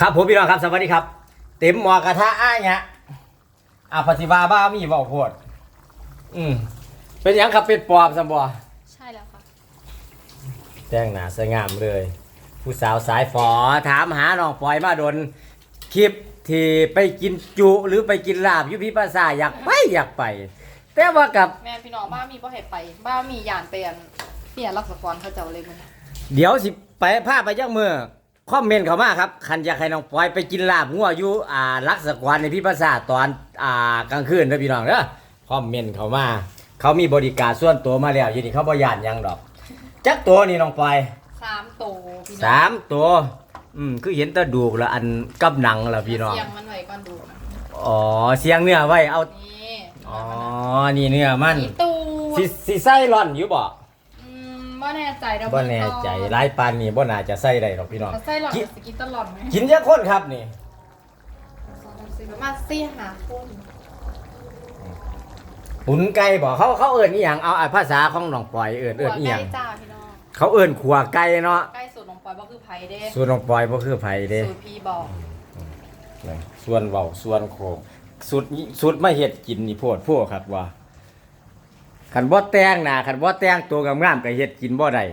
ครับผมพี่น้องครับสวัสดีครับ เต็มหมอกระทะอ้ายเนี่ยอาปฏิวาบ้ามีเบาโพดอืมเป็นหยังครับเป็นปอบสมบ่ใช่แล้วค่ะแต่งหน้าสวยงามเลย ผู้สาวสายฝอถามหาน้องปอยมาโดนคลิปที่ไปกินจุหรือไปกินลาบอยุพิภาษาอยากไปอยากไป แต่ว่ากับ แม่พี่น้องบ้ามีบ่ให้ไป บ้ามียานเปลี่ยนเปลี่ยนรักษากรเขาเจ้าเลยมัน เดี๋ยวสิไปพาไปยักมือ คอมเมนต์เขามาครับคันอยากให้น้องปอยไปกินลาบงัวอยู่อ่ารักษากรในพิภาษาตอนอ่ากลางคืนเด้อพี่น้องเด้อคอมเมนต์เขามา เขามีบริการส่วนตัวมาแล้วอยู่นี่เขาบ่ย่านหยังดอกจักตัวนี่น้องปอยสามโตพี่น้องสามตัวอืมคือเห็นแตะดูกแล้วอันกับหนังแล้วพี่น้องเสียงมันไว้ก่อนดูนะอ๋อเสียงเนื้อไว้เอานี่อ๋อนี่เนื้อมันมีตูสิสิใส่ร่อนอยู่บ่อืม บ่แน่ใจเดี๋ยวบ่แน่ใจหลายปานนี่บ่น่าจะใส่ได้หรอกพี่น้องเขาใส่หลอดกินสกินตลอดไหมกินจักคนครับนี่สองสามสี่ประมาณสี่หาคนหุนไก่บ่เขาเขาเอิ้นอีหยังเอาอะภาษาของน้องปอยเอิ้นเอิ้นอีหใกยังล้จ้าพี่น้องเขาเอิ้นขัวไก่เนาะใกล้สูตรน้องปอยบ่คือไผเด้ส่วนน้องปอยบ่คือไผเด้สูตรพี่บอกส่วนเว้าส่วนโคงสุดสุดมาเฮ็ดกินนี่โพดโพดครับว่า คันบ่แต่งหน้าคันบ่แต่งตัวงามๆก็เฮ็ดกินบ่ได้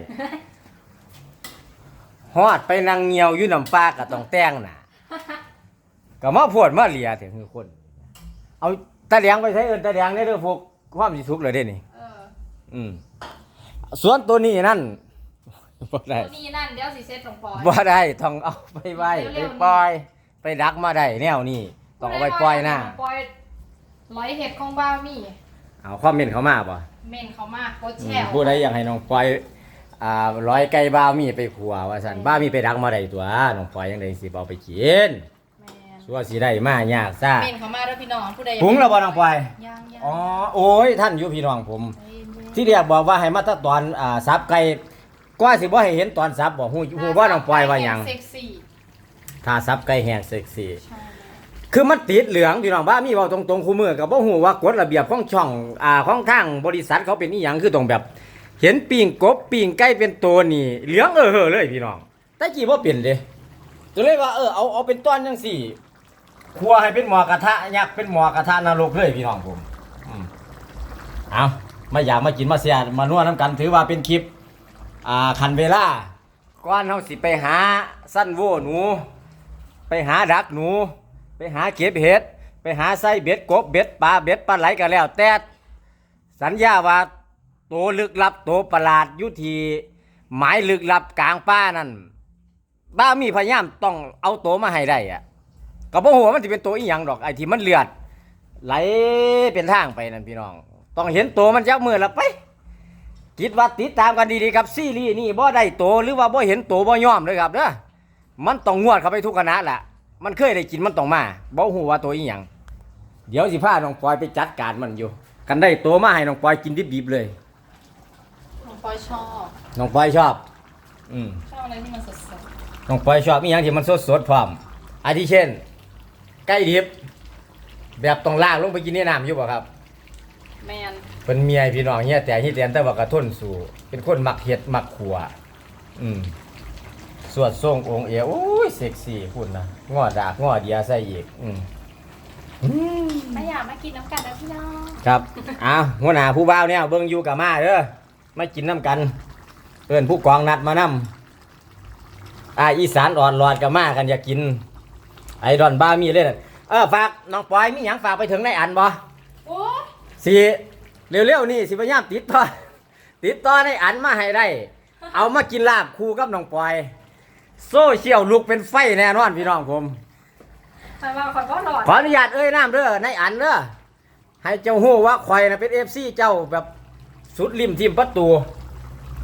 ฮอดไปนั่งเงียวอยู่น้ำปลาก็ต้องแต่งหน้าก็มาโพดมาเหลียถึงคือคน เอาตะเหลียงไปใช้เอิ้นตะเหลียงได้เด้อพวกความสิทุกข์เลยเด้นี่เอออืมส่วนตัวนี้นั่นบ่ได้ตัวนี้นั่นเดี๋ยวสิเซ็ตน้องปอยบ่ได้ต้องเอาไปไว้ไปเร็วๆปล่อย ไปดักมาได้แนวนี้ต้องเอาไปปล่อยหน้าปล่อยร้อยเห็ดของบ้ามีเอาความเม่นเขามาบ่ เมนเขามากโคตรอืแช่มผู้ใดอยากให้น้องปล่อยอ่าร้อยไก่บ้าวมีไปขัวว่าซั่นบ้าวมีไปดักมาได้ตัวน้องปล่อยยังได้สิบ่เอาไปกินแมนสัวสิได้มายากซ่าเมนเขามาแล้วพี่น้องผู้ใดปรุงแล้วบ่น้องปล่อยยังยังอ๋อโอ้ยท่านอยู่พี่น้องผมใจเย็นๆที่เรียกบอกว่าให้มาแตะตอนอ่าสับไก่กว่าสิบ่ให้เห็นตอนสับบ่ฮู้ฮู้ว่าน้องปล่อยว่าหยังเซ็กซี่ถ้าสับไก่แห้งเซ็กซี่ใช่แล้ว คือมันติดเหลืองพี่น้องบ้ามีเว้าตรงๆคู่มือกับบ่ฮู้ว่ากฎระเบียบของช่องอ่าของทางบริษัทเขาเป็นอีหยังคือต้องแบบ เห็นปิ่งกบปิ่งไก่เป็นตัวนี่เหลืองเออเห่อเลยพี่น้องแต่กี้บ่เป็นเด้ก็เลยว่าเออเอาเอาเป็นต้อนจังซี่ครัวให้เป็นหมอกระทะยักษ์เป็นหมอกระทะนรกเลยพี่น้องผมอืมเอาไมาอยากมากินมาเสียมานวดน้ำกันถือว่าเป็นคลิปอ่าคันเวลาก่อนเฮาสิไปหาสั้นโวหนู ไปหาดักหนู ไปหาเก็บเห็ด ไปหาไส้เบ็ดกบเบ็ดปลาเบ็ดปลาไหลกันแล้ว แต่สัญญาว่าโตลึกลับโตประหลาดยุทีหมายลึกลับกลางป่านั่นบ้ามีพยายามต้องเอาโตมาให้ได้อะก็บ่ฮู้ว่ามันสิเป็นโตอีหยังดอกไอ้ที่มันเลือด ไหลเป็นทางไปนั่นพี่น้อง ต้องเห็นโตมันจักมือละไปคิดว่าติดตามกันดีๆครับซีรีส์นี่บ่ได้โตหรือว่าบ่เห็นโตบ่ยอมเลยครับเด้อมันต้องงวดเข้าไปทุกคณะแหละ มันเคยได้กินมันต้องมาบ่ฮู้ว่าตัวอีหยังเดี๋ยวสิพาน้องปอยไปจัดการมันอยู่ กันได้ตัวมาให้น้องปอยกินดิบๆเลยน้องปอยชอบ น้องปอยชอบ อืม ชอบอะไรที่มันสดน้องปอยชอบอีหยังที่มันสดๆพร้อมอาทิเช่น ไก่ดิบ แบบต้องลากลงไปกินในน้ำอยู่บ่ครับ ๆแมนเป็นเมียพี่น้องเฮียแต่เฮียแต่แต่ว่ากระทนสู่ เป็นคนมักเฮ็ดมักขัว อืม สวดทรงองค์เอวโอ้ยเซ็กซี่พุ่นนะงอดากงอเดียใส่อีกอืมไม่อยากมากินน้ำกันนะพี่น้อง ครับ อ้าวหัวหน้าผู้บ่าวเนี่ยเบิ่งอยู่กับมาเด้อมากินน้ำกันเอิ้นผู้กองนัดมานำอ่าอีสานอ่อนหลอดกับมากันอยากกิน ไอดอนบ้ามีเลยน่ะเออฝากน้องปอยมีหยังฝากไปถึงในอันบ่โอ้ยสิเร็วๆนี่สิพยายามติดต่อติดต่อในอันมาให้ได้ เอามากินลาบคู่กับน้องปอย โซเชียลลุกเป็นไฟแน่นอนพี่น้องผมใครว่าคอยก็หลอดขออนุญาตเอ้ยน้ำเด้อในอันเด้อให้เจ้าฮู้ว่าข่อยน่ะเป็นเอฟซีเจ้าแบบสุดริมทีมประตู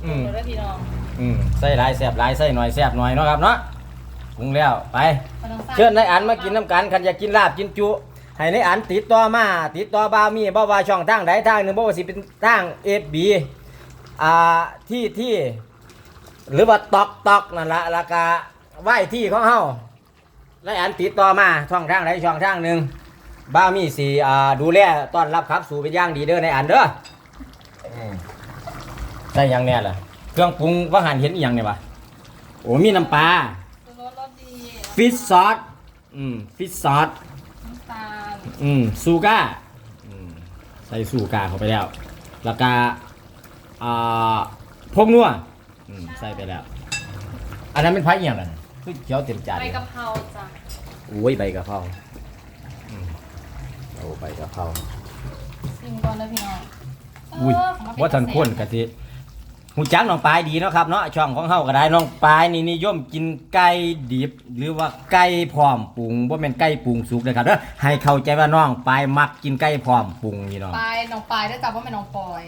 อืมเดี๋ยวพี่น้องอืมใส่หลายแสบหลายใส่หน่อยแสบหน่อยเนาะครับเนาะปรุงแล้วไปไม่ต้องสั่งเชิญในอันมากินน้ำกันคันอยากกินลาบกินจุ ให้ในอันติดต่อมา ติดต่อบาวมีบ่ว่าช่องทางใดทางหนึ่งบ่ว่าสิเป็นทางเอฟบีอ่าที่ที่ หรือว่าตอกตอกนั่นละราคาไหว้ที่ของเฮาในอันติดต่อมาช่องทางใดช่องทางหนึ่งบ้าวมีสีอ่าดูแลต้อนรับครับสู่เป็นอย่างดีเด้อในอันเด้ออืมได้หยังเนี่ยล่ะ เครื่องปรุงว่าหันเห็นอหยังเนี่ยปะโอ้มีน้ำปลารสรสสดีฟิชซอสอืมฟิชซอส น้ำตาลอืมซูก้าอืมใส่ซูก้าเข้าไปแล้ว แล้วก็อ่าพงนัว อืมใส่ไปแล้ว อันนั้นเป็นพายเอียงกันคือเขียวเต็มจานใบเลยกะเพราจ้ะโอ้ยใบกะเพราอืมโอ้ใบกะเพราชิมก่อนเลยพี่น้องอุ้ยเของเป็ว่าทันคนกะทิหูจักน้องปลายดีเนาะครับเนาะช่องของเฮาก็ได้น้องปลายนี่นิยมกินไก่ดิบ หรือว่าไก่พร้อมปรุงบ่แม่นไก่ปรุงสุกนะครับเด้อให้เข้าใจว่าน้องปลายมักกินไก่พร้อมปรุงนี่เนาะปลายน้องปลายได้จับว่าเป็นน้องปอย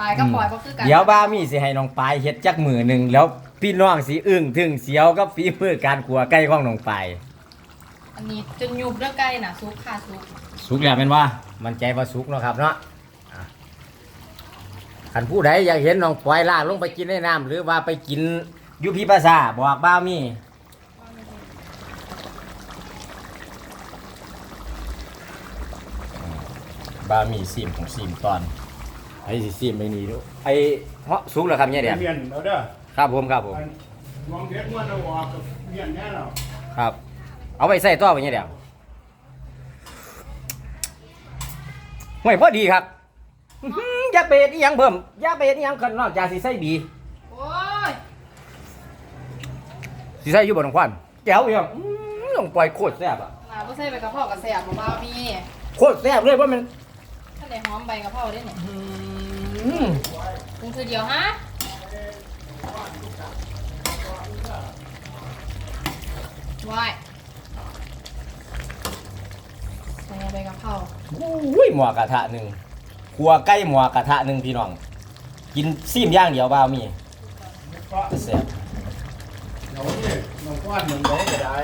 ปลายกับปอยก็คือกันเดี๋ยวบ้ามีสิให้น้องปลายเฮ็ดจักมือหนึงแล้วพี่น้องสิอึ้งถึงเสียวกับฝีมือการขัวไก่ของน้องปลายอันนี้จนยุบเรื่องใกล้น่ะซุปค่ะซุปสุกแล้วแม่นว่ามันใจว่าสุกเนาะครับเนาะอะคันผู้ใดอยากเห็นน้องปล่อยลากลงไปกินในน้ำหรือว่าไปกินอยุพิภาษาบอกบ้ามีบ้ามีซีมของซีมตอน ไอ้สิซีมไม่นี่ดูไอ้เหาะสุกแล้วครับเนี่ยเดี๋ยวเมียนเอาเด้อครับผมครับผมอันมองเด็กมันเอาออกกับเมียนแน่แล้วครับ เอาไปใส่ต่อไปเนี่ยเดี๋ยวห่วยพอดีครับอื้อหืออยากไปเฮ็ดอีหยังเพิ่มอยากไปเฮ็ดอีหยังกันนอกจากสิใส่บีโอ้ยสิใส่อยู่บนของควันแก้วอีหยังอื้อต้องปล่อยโคตรแซ่บอะมาบ่ใส่ใบกะเพรากับแซ่บบ่บ้ามีโคตรแซ่บเลยเพราะมันท่านได้หอมใบกะเพราได้เนี่ยอื้อ ปรุงคือเดียวฮะว้ายใส่ใบกะเพราอุ้ยหมวกกระทะหนึ่งขัวไก่หมวกกระทะหนึ่งพี่น้อง กินซีมอย่างเดียวบ่าวมีก็แซ่บเดี๋ยวนี่น้องก้อนเหมือนได้ก็ได้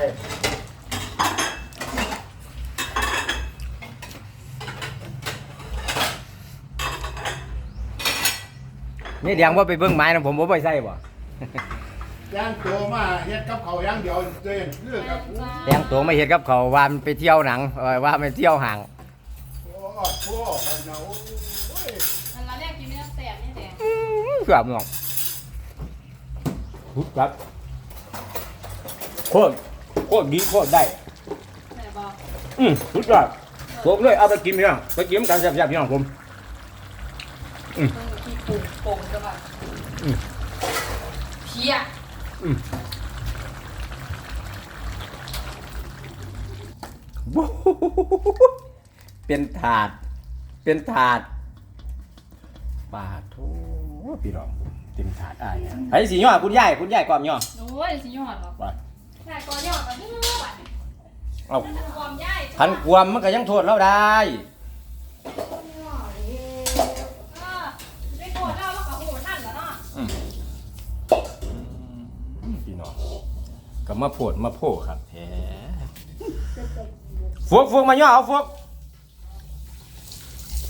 นี่เดียงว่าไปเบิ่งไม้นะผมบ่ไปใส่บ่ย่างตัวมาเฮ็ดกับเขาวย่างเดียวเจนเลือกกับแต่งตัวไม่เฮ็ดกับเขาวว่ามันไปเที่ยวหนังเออว่ามันเที่ยวห่าง โอ้โหกันเนาโอ้ยอันละแรกกินเนื้อแซ่บนี่แหละเกือบน้องพุดครับโคตรโคตรดีโคตรได้แม่บอกอืมพุดครับผมเลยเอาไปกินพี่น้องไปกินกันแซ่บๆพี่น้องผมเพิ่งที่ปรุงปรุงจะแบบ อืม เพี้ยวู้ฮู้ฮู้ฮู้ฮู้เป็นถาด เป็นถาดปาดโถพี่น้องเต็มถาดอ้ายไอ้สิย่อคุณยายคุณยายความย่อโอ้ยสิยอดหรอกว่าแค่ก็ยอดกันนี่บัดเอาความย่ายพันความมันก็ยังโทษเราได้ เออไม่โกรธเราแล้วก็โหท่านแล้วเนาะ พี่น้อง ก็มาโพดมาโพครับแท้ฟวกฟวกมาย่อเอาฟวก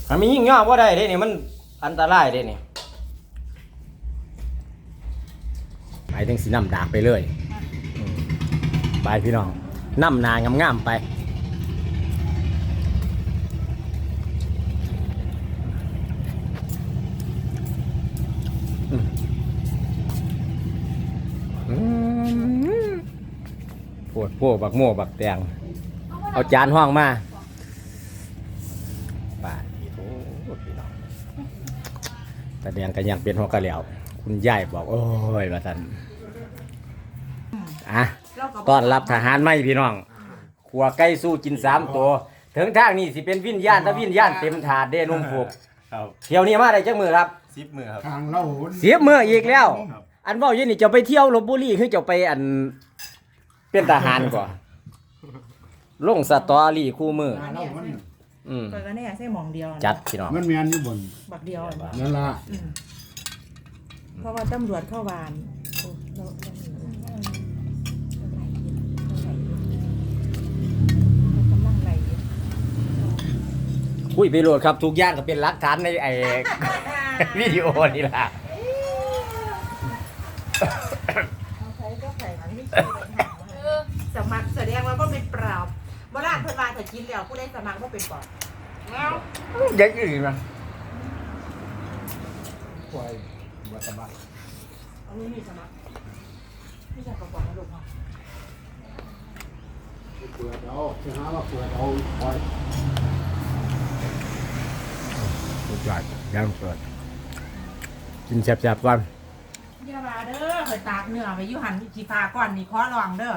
ถ้ามียิ่งย่อว่าได้เด้นี่มันอันตรายเด้นี่ไปถึงสีน้ำดากไปเลยอืมไปพี่น้องน้ำนางงามๆไป อืมปวด โพบักโม่บักแตงเอาจานห้องมาปาดพี่โถพี่น้องตาแดงกันยังเป็นหัวกะเหลียวคุณยายบอก โอ้ยว่าท่านอะต้อนรับทหารใหม่พี่น้องขัวไก่สู้กินสามตัว ถึงทางนี้สิเป็นวิญญาณถ้าวิญญาณเต็มถาดเด้นุ่มผูกครับเที่ยวนี้มาได้จักมือครับซิปมือครับทางเราเสียมืออีกแล้วครับอันเว่าอยู่นี่จะไปเที่ยวลบบุรีคือจะไปอัน เป็นทหารก่อนลงสตอรี่คู่มือทางเรามันอืมเปิดกันแน่ใส่หมองเดียวนะจัดพี่น้อง มันเมียนอยู่บนบักเดียวนะนั่นล่ะอืมเพราะว่าตำรวจเข้าวานโอ้เราเราหนีเราไหลเรากำลังไหลอยู่คุยไปโหลดครับ ทุกอย่างก็เป็นหลักฐานในไอ้ วิดีโอนี่ล่ะ เอาใช้ก็ใส่มันไม่ใช่ปัญหา เออ สมัครแสดงว่าก็เป็นเปล่าโบราณเพิ่นว่าถ้ากินแล้วผู้ใดสมัครก็เป็นปอบอยังอื่นมาปล่อยบัตรบัตรเอาไม่มีสมัครไม่ใช่กระบอกนะลูกเนาะเปิดเอาจะหาว่าเปิดเอาปล่อยสุดยอดย่างเปิดกินแซ่บๆก่อนอย่ามาเด้อเคยตากเนื้อไปอยู่หันขี้ฟ้าก่อนนี่ขอลองเด้อ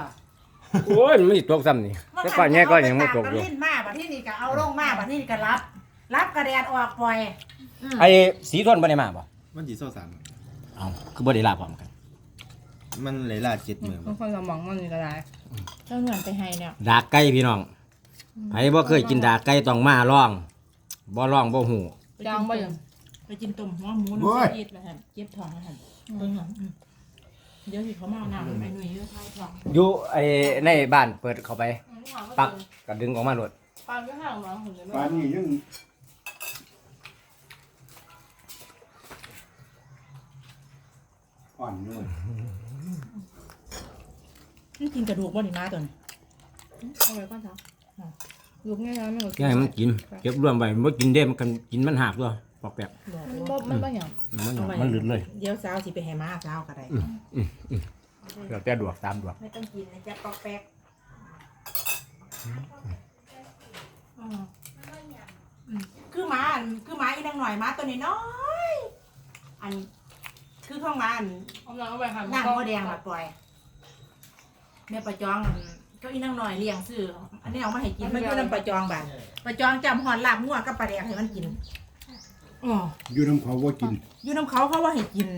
โอ้ยมันไม่ตกซ้ำนี่แต่ก่อนแง่ก็ยังไม่ตกอยู่เาไปลิ้นมาบัดที่นี่ก็เอาลงมาบัดที่นี่ก็รับ รับกระแดดออกปล่อยอืมไอ้สีทนบ่ได้มาบ่มันจีโซ่สามเอ้าคือบ่ได้ลาพร้อมกัน มันเลยลาเจ็ดหมื่นบางคนก็มองมันนี่ก็ได้เจ้าเงินไปให้เนี่ยดากไก่พี่น้องไผบ่เคยกินดากไก่ต้องมาลองบ่ลองบ่ฮู้จางบ่ยังไปกินต้มหัวหมูน้ำซีดแล้วฮะเจ็บท้องแล้วฮะ เบิ่งหน่อยอืมเดี๋ยวสิเขามาเอาน้ำไปหน่วยเยอะท้ายท้องอยู่ไอ้ในบ้านเปิดเข้าไป ปักก็ดึงออกมาโลดปานก็ห่างมาผมจะปานนี้ยังอ่อนอยู่นี่กินกระดูกบ่นี่มาตัวนี้เอาไว้ก่อนจ้ะลูกง่ายๆไม่หมดแกให้มันกิน เก็บรวมไว้บ่กินเด้มันกันกินมันหักตัว ปอกแปกบอกมันว่าบ่มันบ่หยังมันมันหลุดเลยเดี๋ยวสาวสิไปให้มาสาวก็ได้แล้วแต่ดวกตามดวกไม่ต้องกินนะจ๊ะปอกแป๊กอืมอืมคือหมาอันคือหมาอีนางหน่อยหมาตัวนี้น้อยๆอัน คือข้องหมาอันเอาน้ำเอาไว้หั่นนั่งโมแดงแบบปล่อยแม่ประจองอันก็อีนางหน่อยเลี้ยงซื้ออันนี้เอามาให้กินมาอยู่น้ำประจองบ้านประจองจำหอนลาบงัวกับปลาแดงให้มันกิน อ๋ออยู่น้ำเขาว่ากินอยู่น้ำเขาเขาว่าให้กิน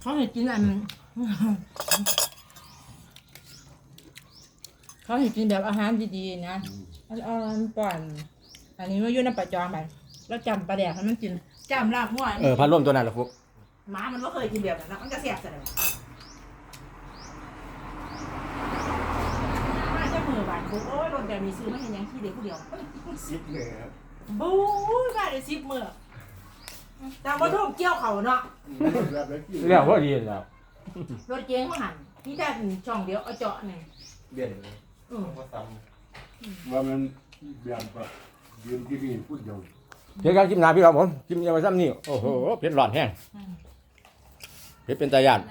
เขาให้กินอัน เขาให้กินแบบอาหารดีๆนะอันอ่อนป่อนอันนี้ว่าอยู่น้ำประจองไปแล้วจำปลาแดกให้มันกินจำลาบงัวเออพัดลมตัวนั้นล่ะพวกหมามันว่าเคยกินแบบนั้นนะมันก็เสียบซะเลยมาจะมือบานปุ๊บโอ้ยโดนแต่มีซื้อมาเห็นยังขี้เด็กผู้เดียวซิปเลยครับ บู๊ยมาได้สิบมือแต่ว่าทุ่มเกี่ยวเขาเนาะแบบไรกินเรียกว่าดีแล้วรถเก๋งเขาหันนี่แต่ช่องเดียวเอาเจาะหนึ่งเบี้ยนอืมว่าซ้ว่ามันแบบว่ายืนที่นี่พูดเดียวเดี๋ยวกันกินน้ำพี่น้องผมกินยามาซ้ำนี่โอ้โหเผ็ดร้อนแห้งเผ็ดเป็นตาย่านบ